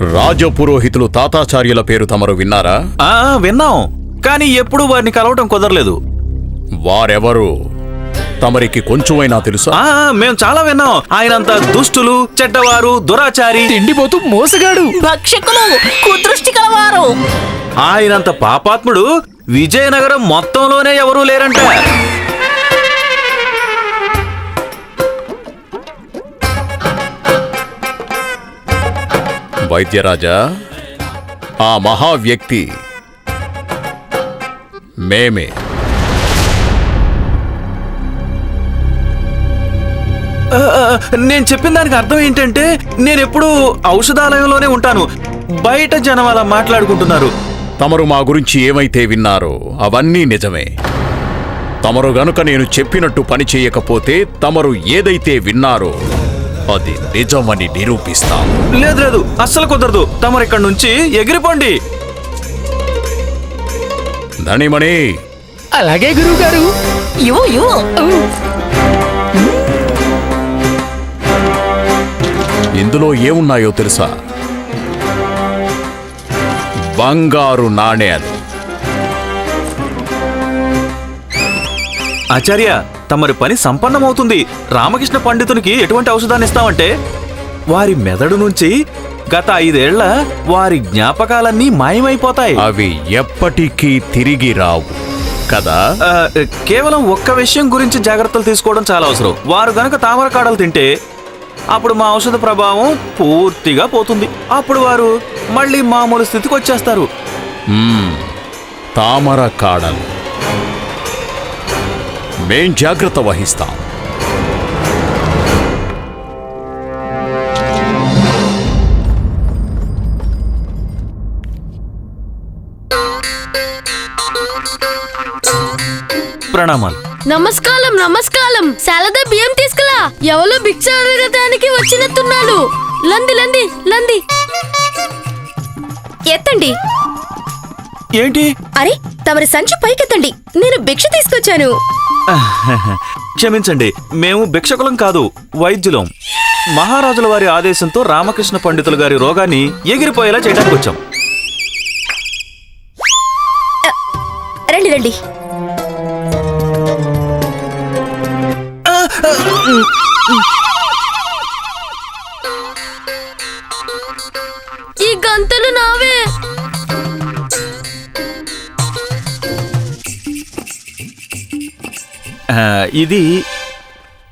రాజపురోహితులు తాతాచార్యుల పేరు తమరు విన్నారా? ఆ విన్నాం. కానీ ఎప్పుడూ వారిని కలవటం కుదరలేదు. వారెవరు? తమరికి కొంచెమైనా తెలుసా? ఆ మేము చాలా విన్నాం. ఆయనంత దుష్టులు చెడ్డవారు దురాచారి. తిండిపోతూ మోసగాడు. భక్షకులు కుదృష్టి కలవారు. ఆయనంత పాపాత్ముడు విజయనగరం మొత్తంలోనే ఎవరూ లేరంట. వైద్యరాజా ఆ మహా వ్యక్తి మేమే నేను చెప్పిన దానికి అర్థం ఏంటంటే నేను ఎప్పుడు ఔషధాలయంలోనే ఉంటాను. బయట జనం అలా మాట్లాడుకుంటున్నారు. తమరు మా గురించి ఏమైతే విన్నారో అవన్నీ నిజమే. తమరు గనుక నేను చెప్పినట్టు పని చేయకపోతే తమరు ఏదైతే విన్నారో అది నిజమని నిరూపిస్తాం. లేదు లేదు అస్సలు కుదరదు. తమరు ఇక్కడి నుంచి ఎగిరిపోండి. ధనిమణి. అలాగే గురువు గారు ఇందులో ఏమున్నాయో తెలుసా? బంగారు నాణేలు. ఆచార్య తమరి పని సంపన్నమవుతుంది. రామకృష్ణ పండితునికి ఎటువంటి ఔషధాన్ని ఇస్తామంటే? వారి మెదడు నుంచి గత ఐదేళ్ళ వారి జ్ఞాపకాలన్నీ మాయమైపోతాయి. అవి ఎప్పటికీ తిరిగి రావు. కదా? కేవలం ఒక్క విషయం గురించి జాగ్రత్తలు తీసుకోవడం చాలా అవసరం. వారు గనక తామర కాడలు తింటే అప్పుడు మా ఔషధ ప్రభావం పూర్తిగా పోతుంది. అప్పుడు వారు మళ్ళీ మామూలు స్థితికి వచ్చేస్తారు. తామర కాడలు. మేం జాగ్రత్త వహిస్తాం. ప్రణామాలు. నమస్కారం నమస్కారం. శారద బియ్యం తీసుకురా. ఎవరో భిక్ష అడగటానికి వచ్చినట్టున్నాడు? లంది లంది లంది. ఎత్తండి. ఏంటి? అరే తమరి సంచి పైకెత్తండి. నేను భిక్ష తీసుకొచ్చాను. క్షమించండి మేము భిక్షకులం కాదు వైద్యులం. మహారాజుల వారి ఆదేశంతో రామకృష్ణ పండితులు గారి రోగాన్ని ఎగిరిపోయేలా చేయడానికి వచ్చాం. రండి రండి. ఈ గంతలు నావే. ఇది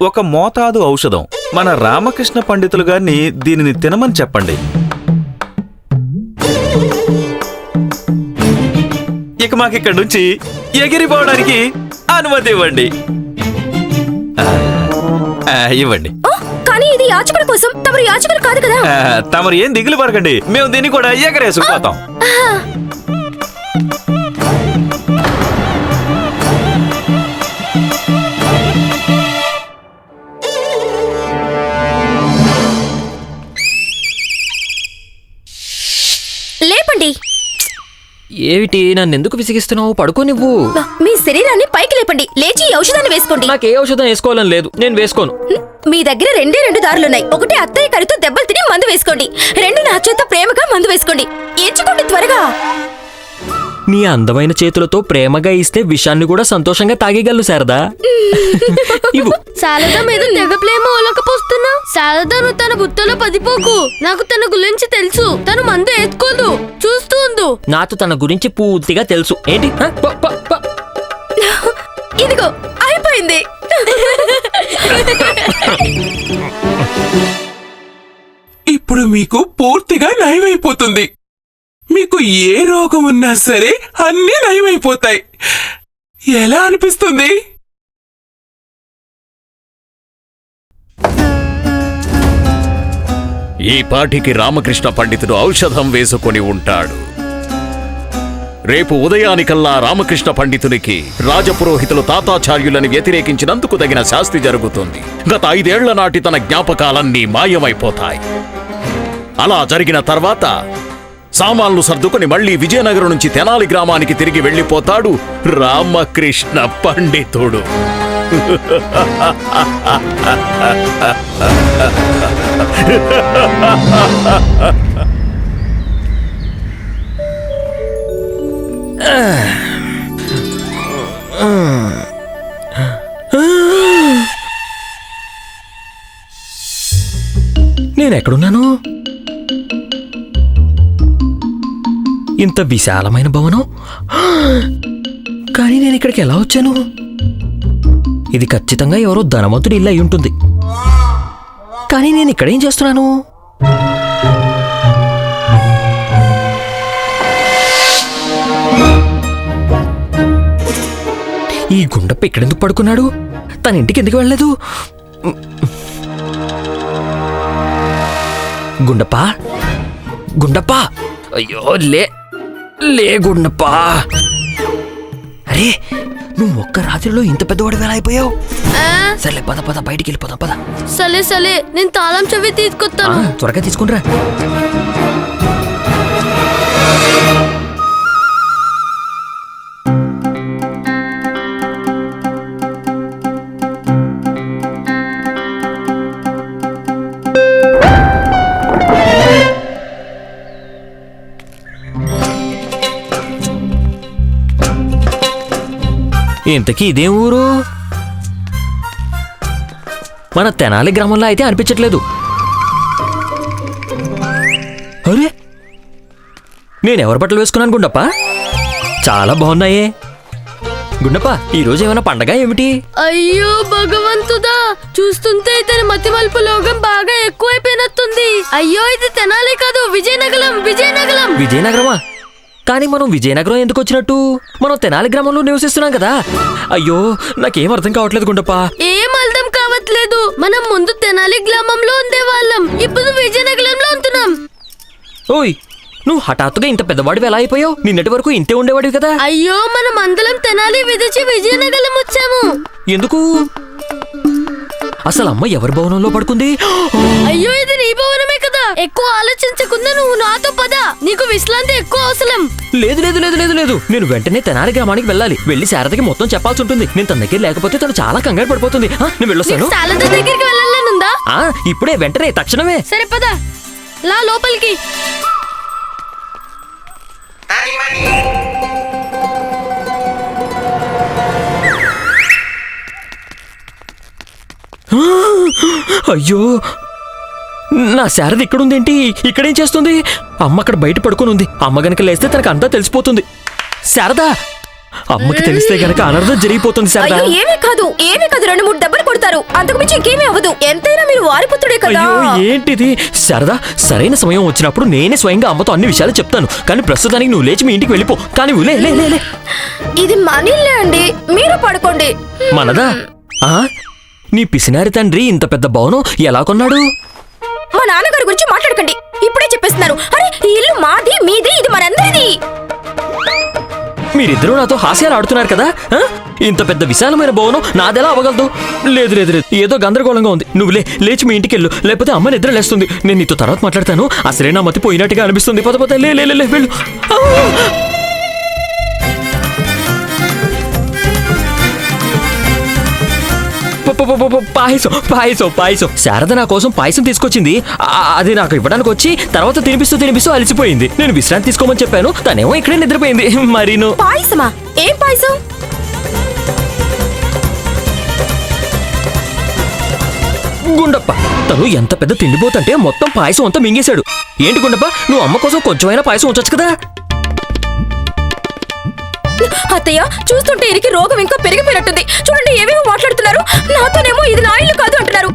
ఒక మోతాదు ఔషధం. మన రామకృష్ణ పండితులు గారిని దీనిని తినమని చెప్పండి. ఇక మాకు ఇక్కడి నుంచి ఎగిరిపోవడానికి అనుమతి ఇవ్వండి. ఇవ్వండి. కానీ ఇది కోసం. తమరు యాచకులు కాదు కదా. తమరు ఏం దిగులు పడకండి. మేము దీన్ని కూడా ఎగరేసుకుపోతాం. ఏమిటి? నన్ను ఎందుకు విసిగిస్తున్నావు? పడుకో నువ్వు. మీ శరీరాన్ని పైకి లేపండి. లేచి ఈ ఔషధాన్ని వేసుకోండి. నాకు ఏ ఔషధం వేసుకోవాలని లేదు. నేను వేసుకోను. మీ దగ్గర రెండే రెండు దారులున్నాయి. ఒకటి అత్తయ్య కరితో దెబ్బలు తిని మందు వేసుకోండి. రెండు నా చేత ప్రేమగా మందు వేసుకోండి. ఎంచుకోండి త్వరగా. నీ అందమైన చేతులతో ప్రేమగా ఇస్తే విషాన్ని కూడా సంతోషంగా తాగేయగలను శారదా. ఇవ్వు. శారద మీద తెగ ప్రేమ ఒలకపోస్తున్నా. శారదను తన బుట్టలో పదిపోకు. నాకు తన గురించి తెలుసు. తను మందు వేసుకోదు చూస్తూ ఉండు. నాకు తన గురించి పూర్తిగా తెలుసు. ఏంటి? హ? ప, ప, ప. ఇదిగో అయిపోయింది. ఇప్పుడు మీకు పూర్తిగా నయమైపోతుంది. మీకు ఏ రోగం ఉన్నా సరే అన్నీ నయమైపోతాయి. ఎలా అనిపిస్తుంది? ఈ పాటికి రామకృష్ణ పండితుడు ఔషధం వేసుకొని ఉంటాడు. రేపు ఉదయానికల్లా రామకృష్ణ పండితునికి రాజపురోహితులు తాతాచార్యులని వ్యతిరేకించినందుకు తగిన శాస్తి జరుగుతుంది. గత ఐదేళ్ళ నాటి తన జ్ఞాపకాలన్నీ మాయమైపోతాయి. అలా జరిగిన తర్వాత సామాన్లు సర్దుకుని మళ్ళీ విజయనగరం నుంచి తెనాలి గ్రామానికి తిరిగి వెళ్ళిపోతాడు రామకృష్ణ పండితుడు. నేనెక్కడున్నాను? ఇంత విశాలమైన భవనం? కానీ నేను ఇక్కడికి ఎలా వచ్చాను? ఇది ఖచ్చితంగా ఎవరో ధనవంతుడి ఇల్లు అయి ఉంటుంది. కానీ నేను ఇక్కడ ఏం చేస్తున్నాను? ఈ గుండప్ప ఇక్కడెందుకు పడుకున్నాడు? తన ఇంటికి ఎందుకు వెళ్ళలేదు? గుండప్ప? గుండప్ప? అయ్యో లే లే గుండప్ప అరే నువ్వు ఒక్క రాత్రిలో ఇంత పెద్దవాడు ఎలా అయిపోయావు? సర్లే పద పద బయటికి వెళ్ళిపోదాం పద. సలే సలే నేను తాళం చెవి తీసుకొస్తాను. త్వరగా తీసుకుంట్రా. ఇంతకీ ఇదేం ఊరు? మన తెనాలి గ్రామంలో అయితే అనిపించట్లేదు. అరే! నేను ఎవరి బట్టలు వేసుకున్నాను గుండప్ప? చాలా బాగున్నాయే. గుండప్ప ఈరోజు ఏమైనా పండగ ఏమిటి? అయ్యో భగవంతుడా! చూస్తుంటే ఇతని మతి మలుపు లోగం బాగా ఎక్కువైపోయినట్టుంది. అయ్యో ఇది తెనాలి కాదు విజయనగరం విజయనగరం! విజయనగరమా? కానీ మనం విజయనగరం ఎందుకు వచ్చినట్టు? మనం తెనాలి గ్రామంలో నివసిస్తున్నాం కదా. అయ్యో నాకేం అర్థం కావట్లేదు గుండప్ప. ఏం అర్థం కావట్లేదు. మనం ముందు తెనాలి గ్రామంలో ఉండేవాళ్ళం. ఇప్పుడు విజయనగరంలో ఉంటున్నాం. ఓయ్ నువ్వు హఠాత్తుగా ఇంత పెద్దవాడివి ఎలా అయిపోయావు? నిన్నటి వరకు ఇంతే ఉండేవాడివి కదా. అయ్యో మనం అందరం తెనాలి విదిచి విజయనగరం వచ్చాము. ఎందుకు? అసలు అమ్మ ఎవరి భవనంలో పడుకుంది? అయ్యో ఇది నీ భవనమే కదా. ఎక్కువ ఆలోచించకుండా నువ్వు నాతో పద. నీకు విశ్రాంతి ఎక్కువ అవసరం. లేదు లేదు లేదు లేదు లేదు. నేను వెంటనే తెనాలి గ్రామానికి వెళ్ళాలి. వెళ్ళి శారదకి మొత్తం చెప్పాల్సి ఉంటుంది. నేను తన దగ్గర లేకపోతే తను చాలా కంగారు పడిపోతుంది. ఆ, నేను వెళ్ళొస్తాను. శారద దగ్గరికి వెళ్ళాలనుందా ఆ, ఇప్పుడే వెంటనే తక్షణమే. సరే పద. లా లోపలికి. అయ్యో! నా శారద ఇక్కడుందేంటి? ఇక్కడేం చేస్తుంది? అమ్మ అక్కడ బయట పడుకొని ఉంది. అమ్మ గనక లేస్తే తనకు అంతా తెలిసిపోతుంది. శారదా! అమ్మకి తెలిస్తే గనక అనర్థం జరిగిపోతుంది శారదా. ఏమీ కాదు. ఏమీ కాదు. రెండు మూడు దెబ్బలు కొడతారు అంతకు మించి ఇంకేమీ అవ్వదు. ఎంతైనా మీరు వారిపుత్రుడే కదా. అయ్యో ఏంటిది? శారదా సరైన సమయం వచ్చినప్పుడు నేనే స్వయంగా అమ్మతో అన్ని విషయాలు చెప్తాను. కానీ ప్రస్తుతానికి నువ్వు లేచి మీ ఇంటికి వెళ్ళిపో. కానీ లే లే లే, ఇది మనీలే అండి. మీరు పడుకోండి. మనదా? ఆ? నీ పిసినారి తండ్రి ఇంత పెద్ద భవనం ఎలా కొన్నాడు? మా నాన్నగారి గురించి మాట్లాడకండి. ఇప్పుడే చెప్పేస్తున్నారు. అరే ఈ ఇల్లు మాది మీది ఇది మనందరిది. మీరిద్దరూ నాతో హాస్యాలు ఆడుతున్నారు కదా ఆ? ఇంత పెద్ద విశాలమైన భవనం నాదెలా అవ్వగలదు? లేదు లేదు లేదు. ఏదో గందరగోళంగా ఉంది. నువ్వు లే లేచి మీ ఇంటికి వెళ్ళు లేకపోతే అమ్మ నిద్ర లేస్తుంది. నేను నీతో తర్వాత మాట్లాడతాను. అసలే నా మతి పోయినట్టుగా అనిపిస్తుంది. పద పద లే లే లే, లే వెళ్ళు. ఆ! పాయసం పాయసం పాయసం. శారద నా కోసం పాయసం తీసుకొచ్చింది. అది నాకు ఇవ్వడానికి వచ్చి తర్వాత తినిపిస్తూ తినిపిస్తూ అలసిపోయింది. నేను విశ్రాంతి తీసుకోమని చెప్పాను. తనేమో ఇక్కడే నిద్రపోయింది. మరి నువ్వు పాయసమా? ఏం పాయసం? గుండప్ప తను ఎంత పెద్ద తిండిపోతంటే మొత్తం పాయసం అంతా మింగేశాడు. ఏంటి గుండప్ప? నువ్వు అమ్మ కోసం కొంచెమైనా పాయసం ఉంచొచ్చు కదా? అత్తయ్య చూస్తుంటే ఇరికి రోగం ఇంకా పెరిగిపోయినట్టుంది. చూడండి ఏవేమో మాట్లాడుతున్నారు. నాతోనేమో ఇది నా ఇల్లు కాదు అంటున్నారు.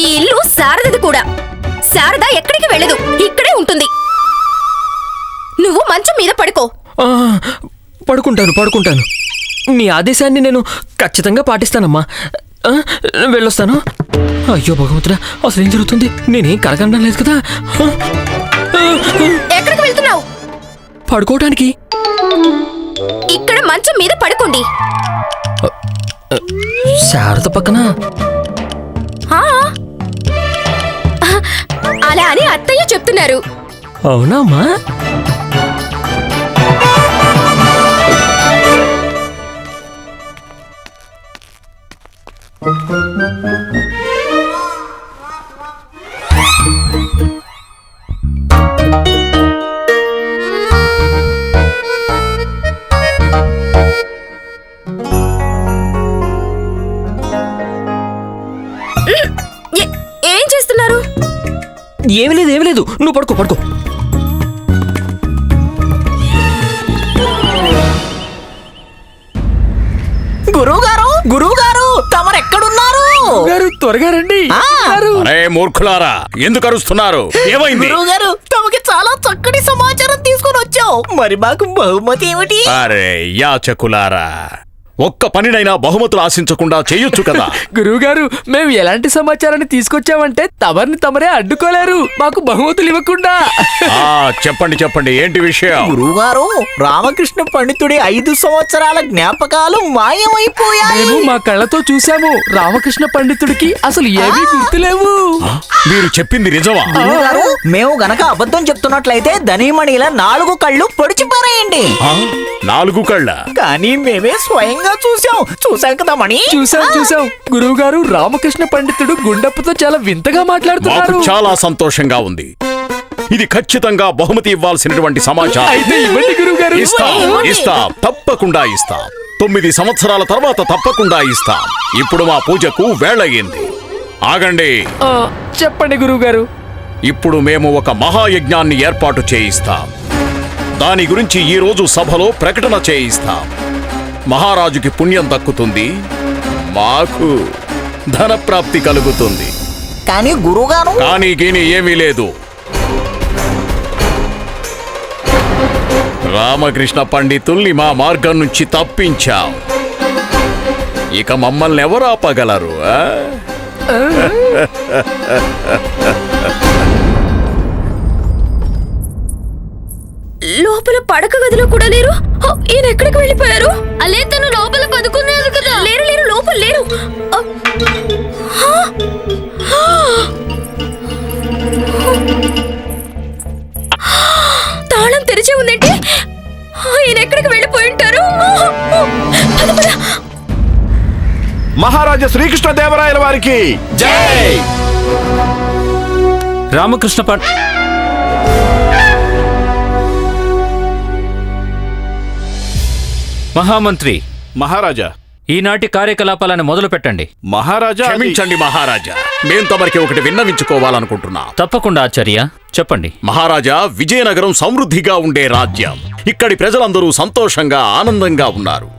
ఈ ఇల్లు శారదది కూడా. శారద ఎక్కడికి వెళ్ళదు ఇక్కడే ఉంటుంది. నువ్వు మంచం మీద పడుకో. పడుకుంటాను పడుకుంటాను. మీ ఆదేశాన్ని నేను ఖచ్చితంగా పాటిస్తానమ్మా. వెళ్ళొస్తాను. అయ్యో భగవంతుడా అసలు ఏం జరుగుతుంది? నేనేం కరగడం లేదు కదా? ఎక్కడికి వెళ్తున్నావు? పడుకోవటానికి. ఇక్కడ మంచం మీద పడుకోండి. శారద పక్కన. అలా అని అత్తయ్య చెప్తున్నారు. ఏం చేస్తున్నారు? ఏమి లేదు ఏం లేదు. నువ్వు పడుకో పడుకో. త్వరగా రండి. అరే మూర్ఖులారా ఎందుకు అరుస్తున్నారు? ఏమైంది? గారు తమకి చాలా చక్కటి సమాచారం తీసుకొని వచ్చావు మరి మాకు బహుమతి ఏమిటి? అరే యాచకులారా. ఒక్క పనినైనా బహుమతులు ఆశించకుండా చేయొచ్చు కదా? గురువు గారు మేము ఎలాంటి సమాచారాన్ని తీసుకొచ్చామంటే తమరిని తమరే అడ్డుకోలేరు. మాకు బహుమతులు ఇవ్వకుండా. ఆ చెప్పండి చెప్పండి. ఏంటి విషయం? గురువు గారు రామకృష్ణ పండితుడి ఐదు సంవత్సరాల జ్ఞాపకాలు మాయమైపోయాయి. మేము మా కళ్ళతో చూసాము రామకృష్ణ పండితుడికి అసలు ఏమీ గుర్తులేవు. మీరు చెప్పింది నిజమా? మేము గనక అబద్ధం చెప్తున్నట్లయితే ధనిమణిల నాలుగు కళ్ళు పొడిచి పారేయండి ఆ? నాలుగు కళ్ళ? కానీ మేమే స్వయంగా చూసాం చూసాం కదా మణి? చూసాం చూసాం గురువు గారు రామకృష్ణ పండితుడు గుండప్పతో చాలా వింతగా మాట్లాడుతున్నారు. చాలా సంతోషంగా ఉంది. ఇది ఖచ్చితంగా బహుమతి ఇవ్వాల్సినటువంటి సమాచారం. అయితే ఇవ్వండి గురువు గారు ఇస్తాం ఇస్తాం. తప్పకుండా ఇస్తాం. తొమ్మిది సంవత్సరాల తర్వాత తప్పకుండా ఇస్తాం. ఇప్పుడు మా పూజకు వేళయింది ఆగండి. చెప్పండి గురువు గారు ఇప్పుడు మేము ఒక మహాయజ్ఞాన్ని ఏర్పాటు చేయిస్తాం. దాని గురించి ఈ రోజు సభలో ప్రకటన చేయిస్తాం. మహారాజుకి పుణ్యం దక్కుతుంది. మాకు ధనప్రాప్తి కలుగుతుంది. కానీ గురువుగారు కానీ గీని ఏమీ లేదు. రామకృష్ణ పండితుల్ని మా మార్గం నుంచి తప్పించాం. ఇక మమ్మల్ని ఎవరు ఆపగలరు? లోపల పడక గదిలో కూడా లేరు? ఈయన ఎక్కడికి వెళ్ళిపోయారు? అలే తను లోపల పదుకున్నారు కదా. లేరు లేరు లోపల లేరు. అ, హ, హ. తాళం తెరిచి ఉందంటే ఈయన ఎక్కడికి వెళ్ళిపోయి ఉంటారు. మహారాజా శ్రీకృష్ణ దేవరాయల వారికి జై! రామకృష్ణ పం మహామంత్రి మహారాజా. ఈనాటి కార్యకలాపాలను మొదలు పెట్టండి మహారాజా అది- క్షమించండి మహారాజా. మేం తమరికి ఒకటి విన్నవించుకోవాలనుకుంటున్నాం. తప్పకుండా ఆచార్య. చెప్పండి. మహారాజా విజయనగరం సమృద్ధిగా ఉండే రాజ్యం. ఇక్కడి ప్రజలందరూ సంతోషంగా ఆనందంగా ఉన్నారు.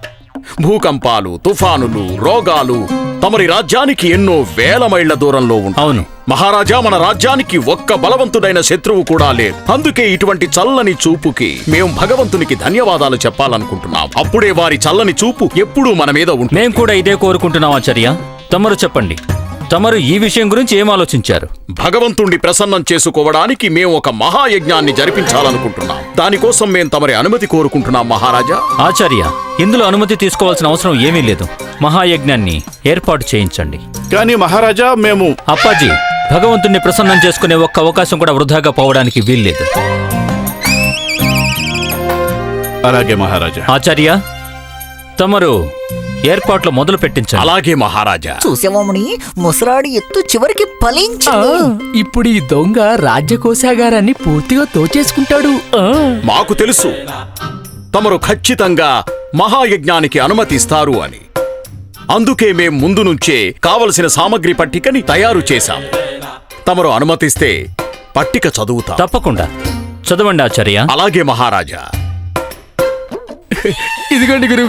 భూకంపాలు తుఫానులు రోగాలు తమరి రాజ్యానికి ఎన్నో వేల మైళ్ళ దూరంలో ఉంటాయి అవును. మహారాజా మన రాజ్యానికి ఒక్క బలవంతుడైన శత్రువు కూడా లేదు. అందుకే ఇటువంటి చల్లని చూపుకి మేం భగవంతునికి ధన్యవాదాలు చెప్పాలనుకుంటున్నాం. అప్పుడే వారి చల్లని చూపు ఎప్పుడూ మన మీద ఉంటుంది. మేం కూడా ఇదే కోరుకుంటున్నాం ఆచార్య. తమరు చెప్పండి. తమరు ఈ విషయం గురించి ఏం ఆలోచించారు? భగవంతుణ్ణి ప్రసన్నం చేసుకోవడానికి మేము ఒక మహాయజ్ఞాన్ని జరిపించాలనుకుంటున్నాం. దానికోసం మేం తమరి అనుమతి కోరుకుంటున్నాం మహారాజా. ఆచార్య ఇందులో అనుమతి తీసుకోవాల్సిన అవసరం ఏమీ లేదు. మహాయజ్ఞాన్ని ఏర్పాటు చేయించండి. కానీ మహారాజా మేము అప్పాజీ భగవంతుణ్ణి ప్రసన్నం చేసుకునే ఒక్క అవకాశం కూడా వృధాగా పోవడానికి వీల్లేదు. అలాగే మహారాజా. ఆచార్య తమరు ఏర్పాట్లు మొదలు పెట్టించండి అలాగే మహారాజా. చూసామని ముసరాడి ఎత్తు చివరికి ఆ, ఫలించింది ఇప్పుడు ఈ దొంగ రాజ్యకోశాగారాన్ని పూర్తిగా దోచేసుకుంటాడు ఆ. మాకు తెలుసు. తమరు ఖచ్చితంగా మహాయజ్ఞానికి అనుమతిస్తారు అని. అందుకే మేం ముందు నుంచే కావలసిన సామగ్రి పట్టికని తయారు చేశాం. తమరు అనుమతిస్తే పట్టిక చదువుతా. తప్పకుండా. చదవండి ఆచార్య. అలాగే మహారాజా. ఇదిగోండి గురువు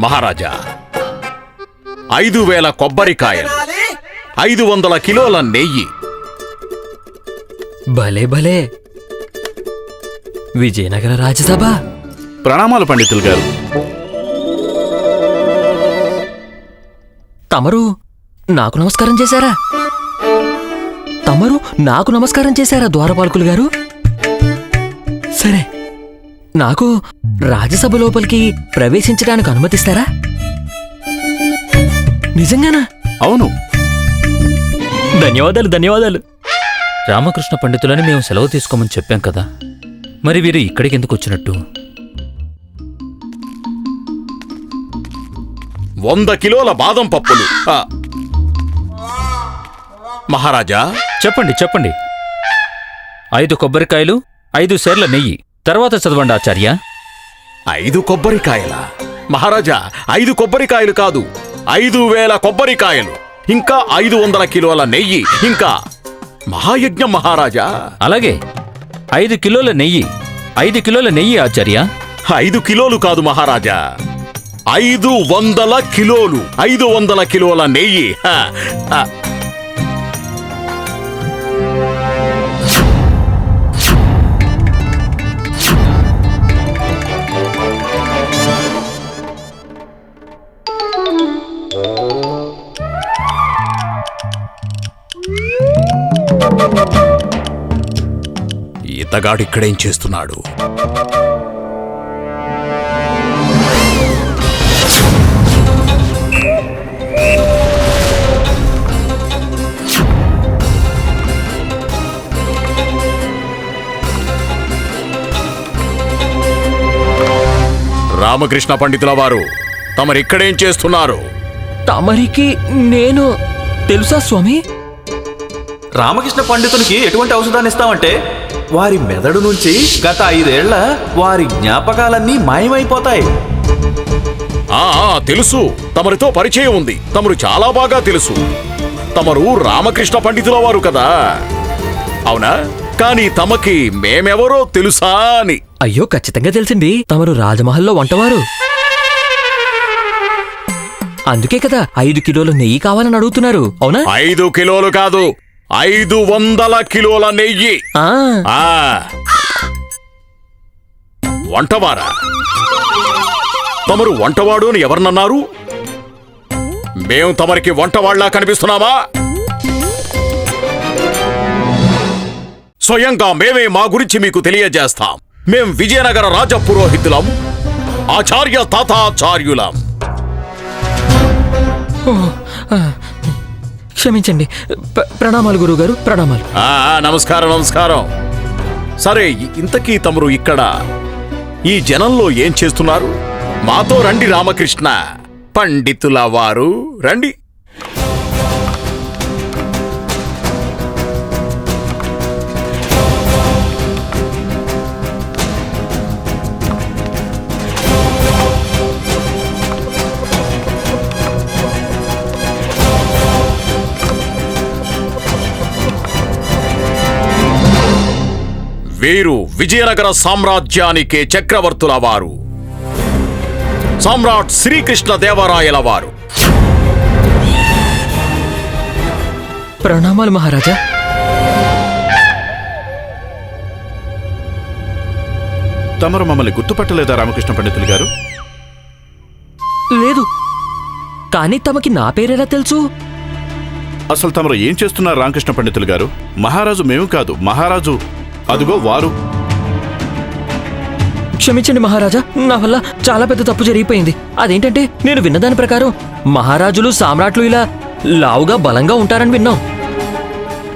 మహారాజా ఐదు వేల కొబ్బరికాయలు ఐదు వందల కిలోల నెయ్యి. భలే భలే. విజయనగర రాజ్యసభ. ప్రణామాలు పండితులు గారు. తమరు నాకు నమస్కారం చేశారా? తమరు నాకు నమస్కారం చేశారా ద్వారపాలకులు గారు? సరే నాకు రాజ్యసభ లోపలికి ప్రవేశించడానికి అనుమతిస్తారా? నిజంగానా? అవును. ధన్యవాదాలు ధన్యవాదాలు. రామకృష్ణ పండితులని మేము సెలవు తీసుకోమని చెప్పాం కదా. మరి వీరు ఇక్కడికి ఎందుకు వచ్చినట్టు? వంద కిలోల బాదం పప్పులు. ఆ. మహారాజా. చెప్పండి చెప్పండి. ఐదు కొబ్బరికాయలు ఐదు సేర్ల నెయ్యి. తర్వాత చదవండి ఆచార్య. ఐదు కొబ్బరికాయల? మహారాజా ఐదు కొబ్బరికాయలు కాదు ఐదు వేల కొబ్బరికాయలు. ఇంకా ఐదు వందల కిలోల నెయ్యి ఇంకా మహాయజ్ఞం మహారాజా. అలాగే ఐదు కిలోల నెయ్యి ఐదు కిలోల నెయ్యి ఆచార్య. ఐదు కిలోలు కాదు మహారాజా. ఐదు వందల కిలోలు ఐదు వందల కిలోల నెయ్యి. ఇతగాడిక్కడేం చేస్తున్నాడు? రామకృష్ణ పండితుల వారు తమరిక్కడేం చేస్తున్నారు? తమరికి నేను తెలుసా స్వామి? రామకృష్ణ పండితునికి ఎటువంటి ఔషధాన్ని ఇస్తామంటే వారి మెదడు నుంచి గత ఐదేళ్ళ వారి జ్ఞాపకాలన్నీ మాయమైపోతాయి. ఆ ఆ, తెలుసు. తమరితో పరిచయం ఉంది. తమరు చాలా బాగా తెలుసు. తమరు రామకృష్ణ పండితుల వారు కదా. అవునా? కానీ తమకి మేమెవరో తెలుసా అని. అయ్యో ఖచ్చితంగా తెలిసింది. తమరు రాజమహల్లో వంటవారు. అందుకే కదా ఐదు కిలోల నెయ్యి కావాలని అడుగుతున్నారు. అవునా? ఐదు కిలోలు కాదు. ఐదు వందల కిలోల నెయ్యి. ఆ. వంటవారా? తమరు వంటవాడు అని ఎవరినన్నారు? మేం తమరికి వంటవాళ్ళా కనిపిస్తున్నామా? స్వయంగా మేమే మా గురించి మీకు తెలియజేస్తాం. మేం విజయనగర రాజ పురోహితులం ఆచార్య తాతాచార్యులం. క్షమించండి. ప్ర- ప్రణామాలు గురువుగారు ప్రణామాలు. ఆ, నమస్కారం నమస్కారం. సరే ఇంతకీ తమరు ఇక్కడ ఈ జనంలో ఏం చేస్తున్నారు? మాతో రండి రామకృష్ణ. పండితుల వారు రండి. విజయనగర సామ్రాజ్యానికే చక్రవర్తుల వారు. సామ్రాట్ శ్రీకృష్ణ దేవరాయల వారు. ప్రణామాలు మహారాజా. తమరు మమ్మల్ని గుర్తుపట్టలేదా రామకృష్ణ పండితులు గారు? లేదు. కానీ తమకి నా పేరెలా తెలుసు? అసలు తమరు ఏం చేస్తున్నారు రామకృష్ణ పండితులు గారు? మహారాజు మేము కాదు మహారాజు. అదుగో వారు. క్షమించండి మహారాజా నా వల్ల చాలా పెద్ద తప్పు జరిగిపోయింది. అదేంటంటే నేను విన్నదాని ప్రకారం మహారాజులు సామ్రాట్లు ఇలా లావుగా బలంగా ఉంటారని విన్నాం.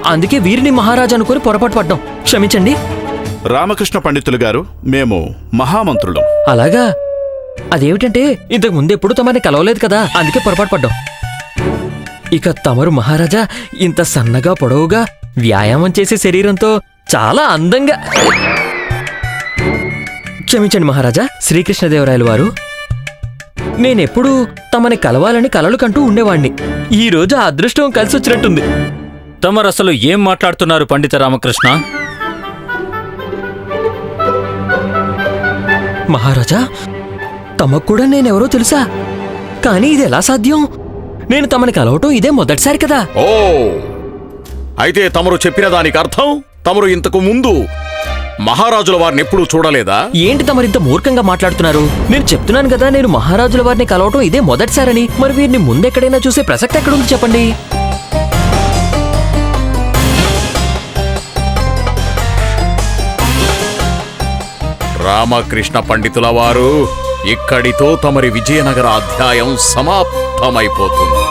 అందుకే వీరిని మహారాజు అనుకుని పొరపాటు పడ్డాం. క్షమించండి. రామకృష్ణ పండితులు గారు మేము మహామంత్రులం. అలాగా? అదేమిటంటే ఇంతకు ముందు ఎప్పుడు తమని కలవలేదు కదా అందుకే పొరపాటు పడ్డాం. ఇక తమరు మహారాజా ఇంత సన్నగా పొడవుగా వ్యాయామం చేసే శరీరంతో చాలా అందంగా క్షమించండి మహారాజా శ్రీకృష్ణదేవరాయలు వారు. నేనెప్పుడూ తమని కలవాలని కలలు కంటూ ఉండేవాణ్ణి. ఈ రోజు ఆ అదృష్టం కలిసి వచ్చినట్టుంది తమరసలు ఏం మాట్లాడుతున్నారు పండిత రామకృష్ణ? మహారాజా తమకు కూడా నేనెవరో తెలుసా? కానీ ఇది ఎలా సాధ్యం? నేను తమని కలవటం ఇదే మొదటిసారి కదా. ఓ అయితే తమరు చెప్పిన దానికి అర్థం? తమరు ఇంతకు ముందు మహారాజుల వారిని ఎప్పుడూ చూడలేదా? ఏంటి తమరింత మూర్ఖంగా మాట్లాడుతున్నారు? నేను చెప్తున్నాను కదా నేను మహారాజుల వారిని కలవటం ఇదే మొదటిసారని. మరి వీరిని ముందెక్కడైనా చూసే ప్రసక్తి ఎక్కడుంది చెప్పండి? రామకృష్ణ పండితుల వారు ఇక్కడితో తమరి విజయనగర అధ్యాయం సమాప్తమైపోతుంది.